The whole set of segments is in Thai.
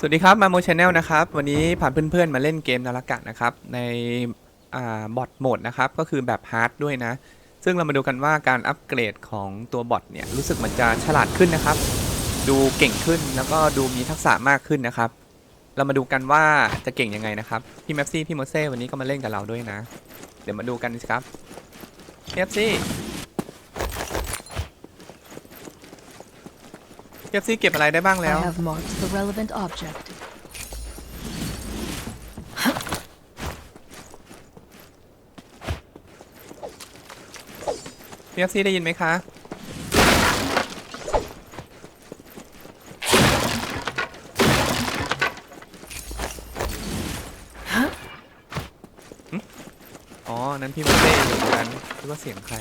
สวัสดีครับมาโมชแนลนะครับ วันนี้พาเพื่อนๆมาเล่นเกมนาฬกะนะครับ ในอ่าบอทโหมดนะครับ ก็คือแบบฮาร์ดด้วยนะ ซึ่งเรามาดูกันว่าการอัปเกรดของตัวบอทเนี่ย รู้สึกมันจะฉลาดขึ้นนะครับ ดูเก่งขึ้นแล้วก็ดูมีทักษะมากขึ้นนะครับ เรามาดูกันว่าจะเก่งยังไงนะครับ พี่แมปซี่พี่โมเซ่วันนี้ก็มาเล่นกับเราด้วยนะ เดี๋ยวมาดูกันสิครับพี่แมปซี่ พี่แมปซี่เก็บอะไรได้บ้าง I แล้ว have marked the relevant object. พี่แมปซี่ได้ยินไหมคะ อ๋อ นั้นพี่โมเซ่อยู่เหมือนกันคิดว่าเสียงใคร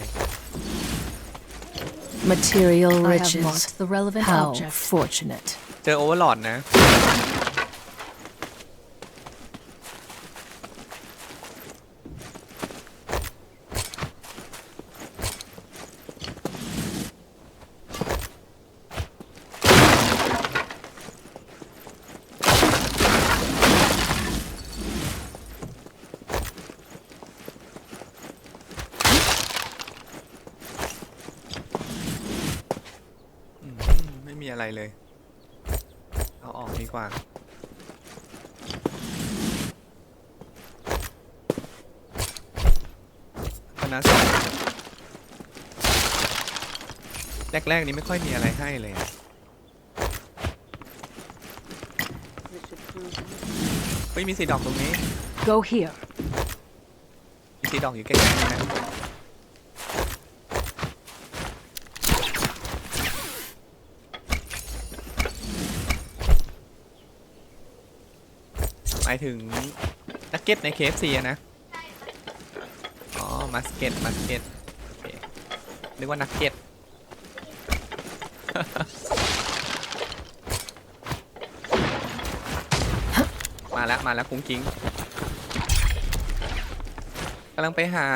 Material I have riches. marked the relevant How object. fortunate. เจอโอเวอร์ลอดนะ อะไรเลย เอาออกดีกว่า คณะสองแรก ๆ นี้ไม่ค่อยมีอะไรให้เลยอะเฮ้ยมีสีดอกตรงนี้ Go here. มีสีดอกอยู่ใกล้ๆนี่นะ หมายถึงนักเก็ตใน KFC อะนะ อ๋อ มาสเก็ต มาสเก็ตโอเคนึกว่านักเก็ต มาแล้ว มาแล้วคุ้งกิ้งกำลังไปหา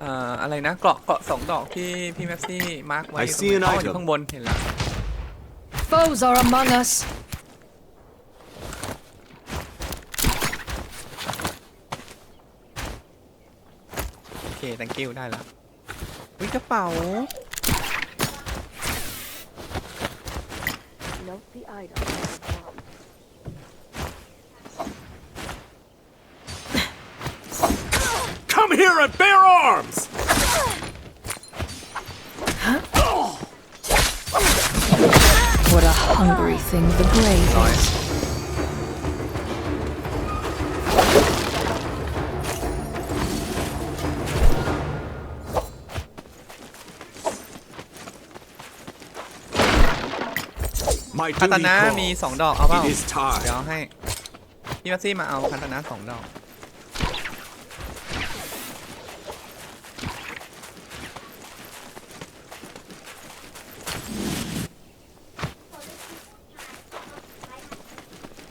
เอ่อ อะไรนะ เกาะเกาะสองดอกที่พี่แม็กซี่มาร์กไว้ I see an อ๋ออยู่ item ข้างบนเห็นแล้ว Foes are among us. thank you ได้แล้ววิกระเป๋า Note the item. Come here and bear arms! What a hungry thing the brave ร้อย is. คาตา duty นะ calls. มีสองดอกเอาเปล่า It is เดี๋ยว time. เอาให้พี่แม็กซี่มาเอาคาตานะสองดอก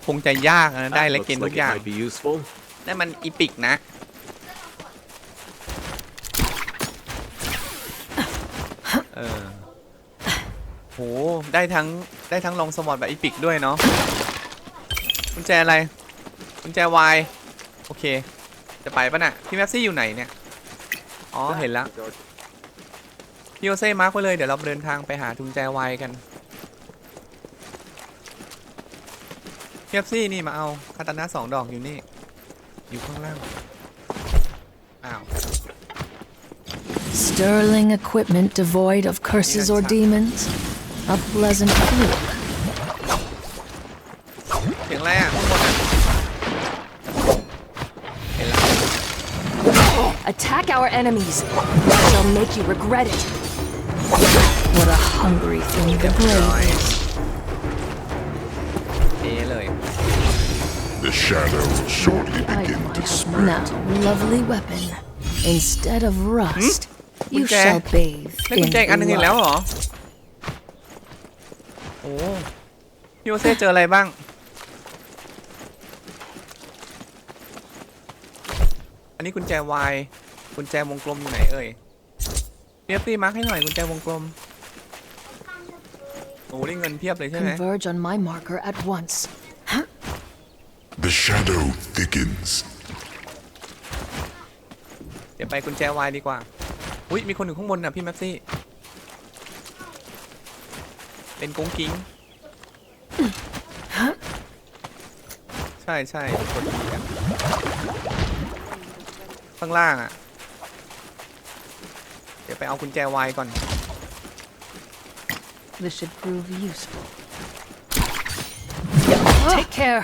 คงจะยากนะได้ That และ looks เกณฑ์ทุ like ก it อย่าง might be useful. นั่นมันอีปิกนะเออโห ได้ทั้ง ได้ทั้งลองสมอดแบบอีปิกด้วยเนาะกุญแจอะไรกุญแจวายโอเค จะไปปะน่ะพี่แม็กซี่อยู่ไหนเนี่ย อ๋อเห็นแล้วพี่โอเซ่มาร์กไว้เลยเดี๋ยวเราเดินทางไปหากุญแจวายกันพี่แม็กซี่นี่มาเอาคาตานะสองดอกอยู่นี่ อยู่ข้างล่าง อ้าว Sterling equipment devoid of curses or demons. A pleasant fluke. เสียงอะไรอ่ะข้างบนอ่ะเห็นแล้ว Attack our enemies. They'll make you regret it. What a hungry thing the brave is. เอะเลย The shadows shortly begin Item to I have spread. now, lovely weapon. Instead of rust, youกุญแจ shall bathe ได้กุญ in แจอีกอันหนึงอีกแล้ว blood. เหรอ โอ้พี่โอเซ่เจออะไรบ้าง อันนี้กุญแจวายกุญแจวงกลมอยู่ไหนเอ่ยเปียซี่มาร์คให้หน่อยกุญแจวงกลมโอ้ได้เงินเพียบเลยใช่ไหม Converge on my marker at once. The shadow thickens. เดี๋ยวไปกุญแจวายดีกว่า อุ้ยมีคนอยู่ข้างบนน่ะพี่แม็ปซี่ เป็นกุ้งกิ้งใช่ใช่คนดีอะข้างล่างอะ เดี๋ยวไปเอากุญแจวายก่อน This should prove useful. Take care.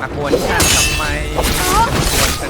มากวน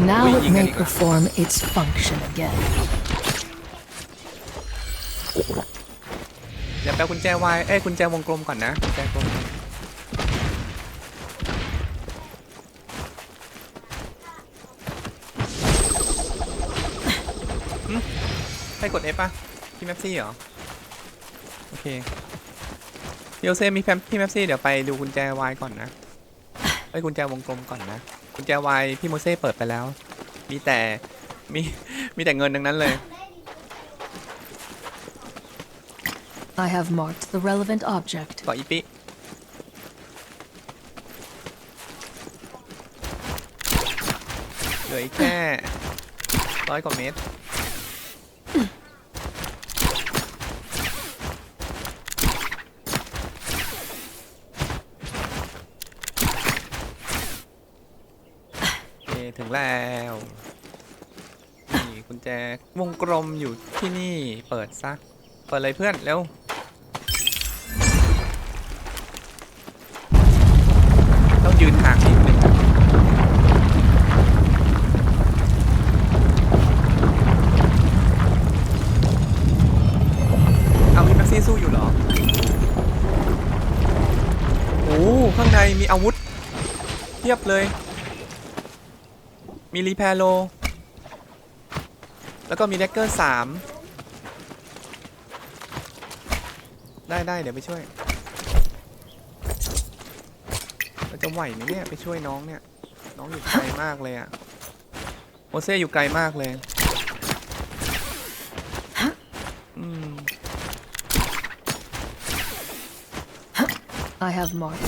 Now Uy, it may ingat, ingat. perform its function again. เดี๋ยวแปลกุญแจวาย เอ้ยกุญแจวงกลมก่อนนะกุญแจกลมหึใครกด F ป่ะ พี่แม็ปซี่เหรอ โอเคเดี๋ยวเซมีแพมพี่แม็ปซี่เดี๋ยวไปดูกุญแจวายก่อนนะ เอ้ยกุญแจวงกลมก่อนนะ กุญแจวายพี่โมเซ่เปิดไปแล้ว มีแต่มีมีแต่เงินดังนั้นเลย I have marked the relevant object. เกาะอีปิเหลืออีกแค่ร้อยกว่าเมตร โอเค ถึงแล้วนี่กุญแจวงกลมอยู่ที่นี่เปิดซะเปิดเลยเพื่อนเร็วต้องยืนห่างนิดนึงเอาพี่แม็กซี่สู้อยู่เหรอโอ้ข้างในมีอาวุธเทียบเลย มีรีแพโล แล้วก็มีเด็กเกอร์สามได้ได้เดี๋ยวไปช่วย เราจะไหวไหมเนี่ยไปช่วยน้องเนี่ย น้องอยู่ไกลมากเลยอะโมเซ่อยู่ไกลมากเลยอืม I have marked.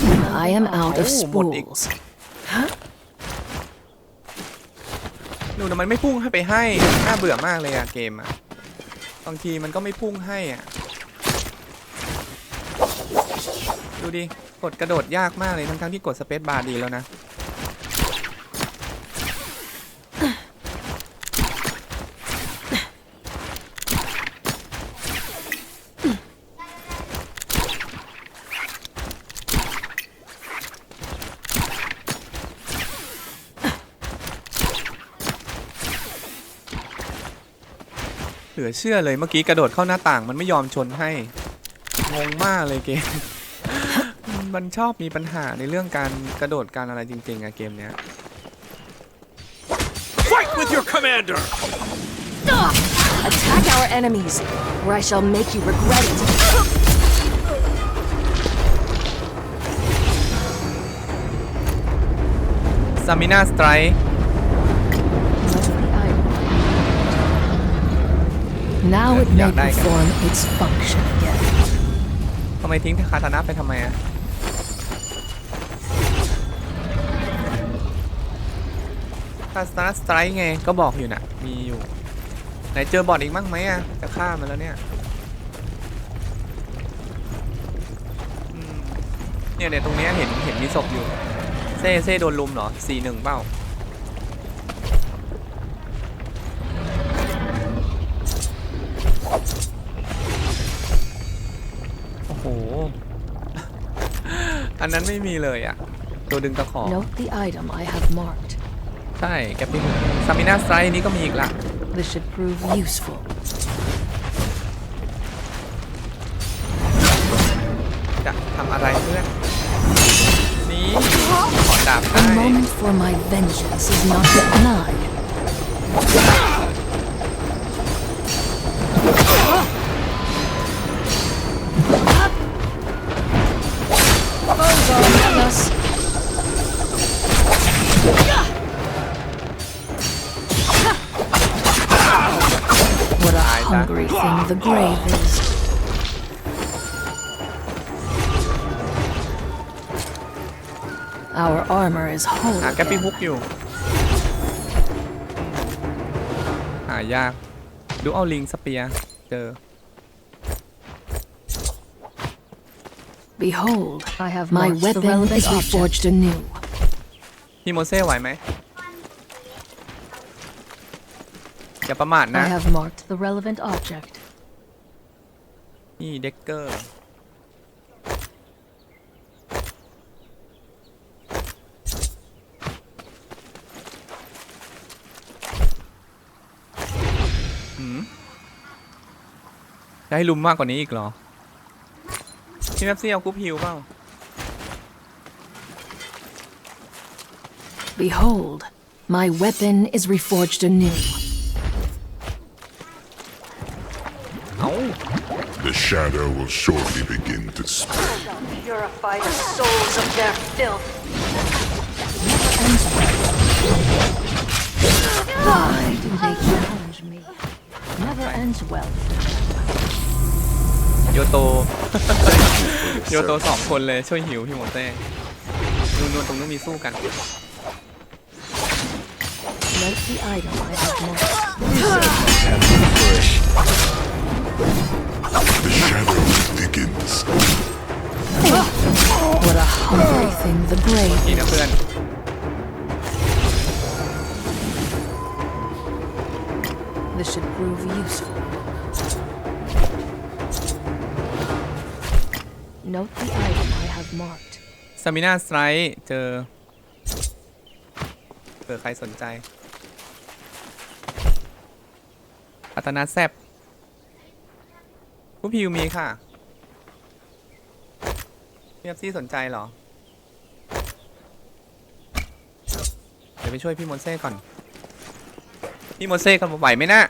I am out of Oh, một địch. spools. ดูนะมันไม่พุ่งให้ไปให้ น่าเบื่อมากเลยอะเกมอะบางทีมันก็ไม่พุ่งให้อะดูดิ กดกระโดดยากมากเลยทั้งๆที่กดสเปซบาร์ดีแล้วนะ ลือเชื่อเลยเมื่อกี้กระโดดเข้าหน้าต่างมันไม่ยอมชนให้ งงมากเลยเกม มันชอบมีปัญหาในเรื่องการกระโดดการอะไรจริงๆอะเกมเนี้ย Fight with your commander! Attack our enemies, or I shall make you regret it. ซามินาสไตร์ Now it Yeah, may there you go. perform its function again. ทำไมทิ้งคาตานะไปทำไมอะคาตานะสไตร์ไงก็บอกอยู่น่ะ มีอยู่ ไหนเจอบอทอีกมั้งไหมอะจะฆ่ามันแล้วเนี่ยอืมเนี่ยเนี่ยตรงเนี้ยเห็นเห็นมีศพอยู่ เซ่เซ่โดนลุมเหรอสี่หนึ่งเปล่า อันนั้นไม่มีเลยอะตัวดึงตะขอ Note the item I have marked. ใช่แกปปิ้งซามินาสไตร์นี้ก็มีอีกละ This should prove useful. จะทำอะไรเพื่อน นี่ขอดาบ The ได้ moment for my vengeance is not yet nigh. Is whole หาแกปปิ้ง again. ฮุกอยู่ หายาก ดูเอาลิงสเปียร์เจอ Behold, I have my marked the weapon relevant is object. reforged anew. พี่โมเซ่ไหวไหมอย่าประมาทนะ I have marked the relevant object. นี่เด็กเกอร์ จะให้ลุมมากกว่านี้อีกเหรอ พี่แม็ปซี่เอากรุ๊ปฮิวเปล่า Behold, my weapon is reforged anew. เอ้า The shadow will shortly begin to spread. Purify the souls of their filth. Why do they challenge me? Never ends well. โยโต โยโตสองคนเลยช่วยหิวพี่โมเต้นู่นนๆตรงนู้นมีสู้กัน Note the item I have marked. The shadow thickens. What a hungry thing the grave นี่นะเพื่อน This should prove useful. Note the item I have marked. ซามินาสไตร์เจอเผื่อใครสนใจ พัฒนาแซบผู้พิวมีค่ะพี่แอฟซี่สนใจเหรอ เดี๋ยวไปช่วยพี่มอนเซ่ก่อน พี่มอนเซ่กันไหวไหมนะ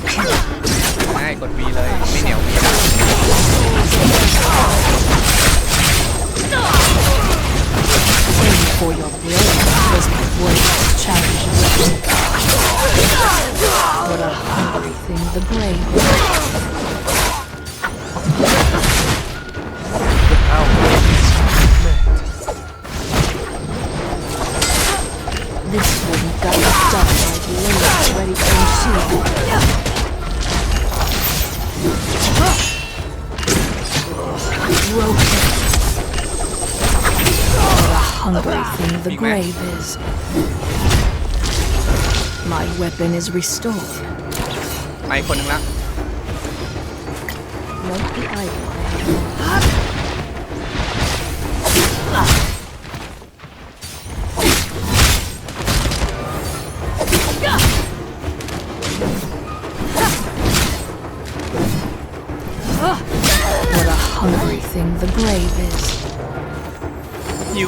Broken. ง่ What a hungry thing the Big man. grave is. My weapon is restored. ไปคนหนึงละ Note the item I have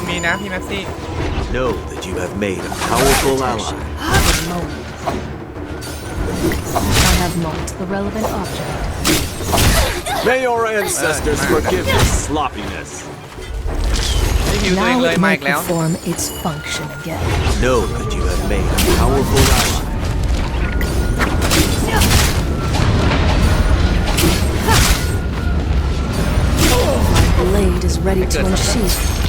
ฮิวมีนะพี่แม็กซี่ Know that you have made a powerful ally. Good moment. I have marked the relevant object. May your ancestors forgive this sloppiness. ไม่ฮิวตัวเอง Now เลย it มา may อีกแล้ว perform its function again. Know that you have made a powerful ally. Blade is ready to Good. unsheath.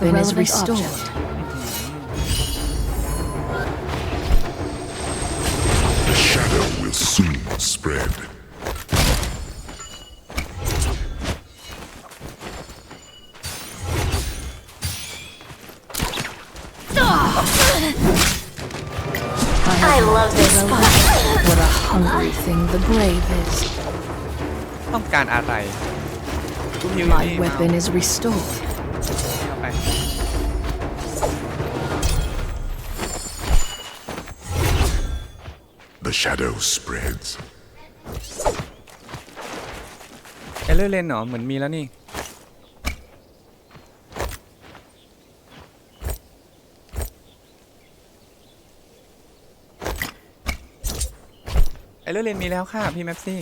Weapon is restored. The shadow will soon spread. I love this spot. What a hungry thing the grave is. ต้องการอะไรทุกฮิว My weapon is restored. Shadow spreads. เอเลอร์เลนเหรอเหมือนมีแล้วนี่ เอเลอร์เลนมีแล้วค่ะ พี่แม็ปซี่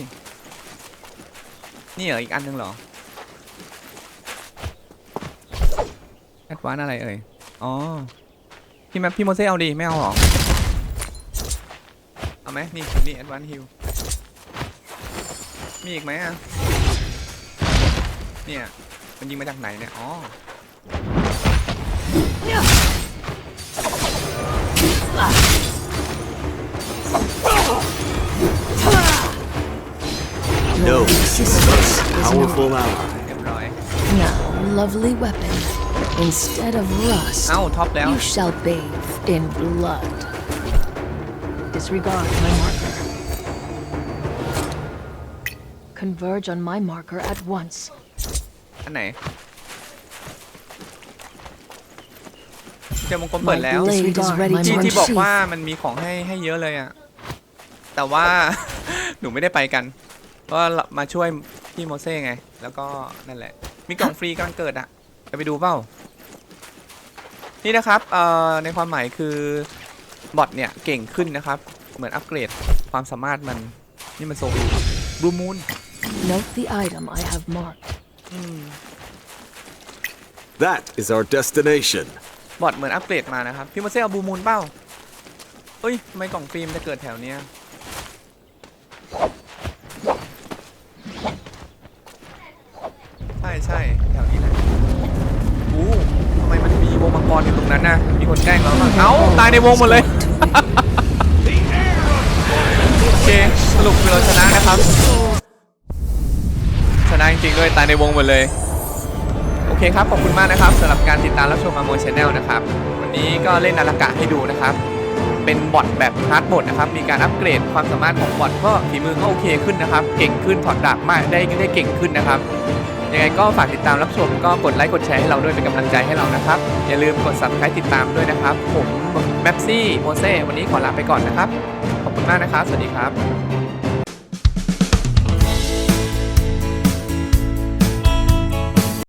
นี่เหรออีกอันหนึงเหรอ แอดวานอะไรเอ่ย อ๋อ พี่แมปพี่โมเซ่เอาดีไม่เอาหรอ ไหมนี่นี่แอดวานฮิลมีอีกไหมอ่ะ เนี่ย มันยิงมาจากไหนเนี่ย อ๋อ No, that you have made a powerful ally. เรียบร้อย Now, lovely weapon. Instead of rust, เอ้า ท็อปแล้ว you shall bathe in blood. Disregard my marker. Converge on my marker at once. อันไหนเจอมงคลเปิดแล้ว My blade is ready ที่ to ที่บอก unsheath. ว่ามันมีของให้ให้เยอะเลยอะแต่ว่า หนูไม่ได้ไปกัน เพราะว่ามาช่วยพี่โมเซ่ไง แล้วก็นั่นแหละ มีกล่องฟรีกำลังเกิดอะจะไปดูเปล่า นี่นะครับเอ่อในความหมายคือ บอทเนี่ยเก่งขึ้นนะครับ เหมือนอัปเกรดความสามารถมัน นี่มันโซบูบลูมูน Note the item I have marked. That is our destination. บอทเหมือนอัปเกรดมานะครับ พี่โมเซ่เอาบลูมูนเปล่าเฮ้ยทำไมกล่องฟิล์มจะเกิดแถวเนี้ย ใช่ใช่แถวนี้แหละอู้ทำไมมันมีวงมังกรอยู่ตรงนั้นน่ะ มีคนแกล้งเราบ้างเอ้า ตายในวงหมดเลย โอเคสรุปคือเราชนะนะครับ ชนะจริงๆด้วยตายในวงหมดเลย โอเคครับ ขอบคุณมากนะครับสำหรับการติดตามรับชมอ m โมชแนลนะครับ วันนี้ก็เล่นนาฬกะให้ดูนะครับ เป็นบอทแบบฮาร์ดโหมดนะครับ มีการอัปเกรดความสามารถของบอทก็ฝีมือก็โอเคขึ้นนะครับ เก่งขึ้นถอดดาบมากได้ได้เก่งขึ้นนะครับ ยังไงก็ฝากติดตามรับชมก็กดไลค์กดแชร์ให้เราด้วยเป็นกำลังใจให้เรานะครับ อย่าลืมกด subscribe ติดตามด้วยนะครับ ผมแม็ปซี่โมเซ่วันนี้ขอลาไปก่อนนะครับ ขอบคุณมากนะครับ สวัสดีครับ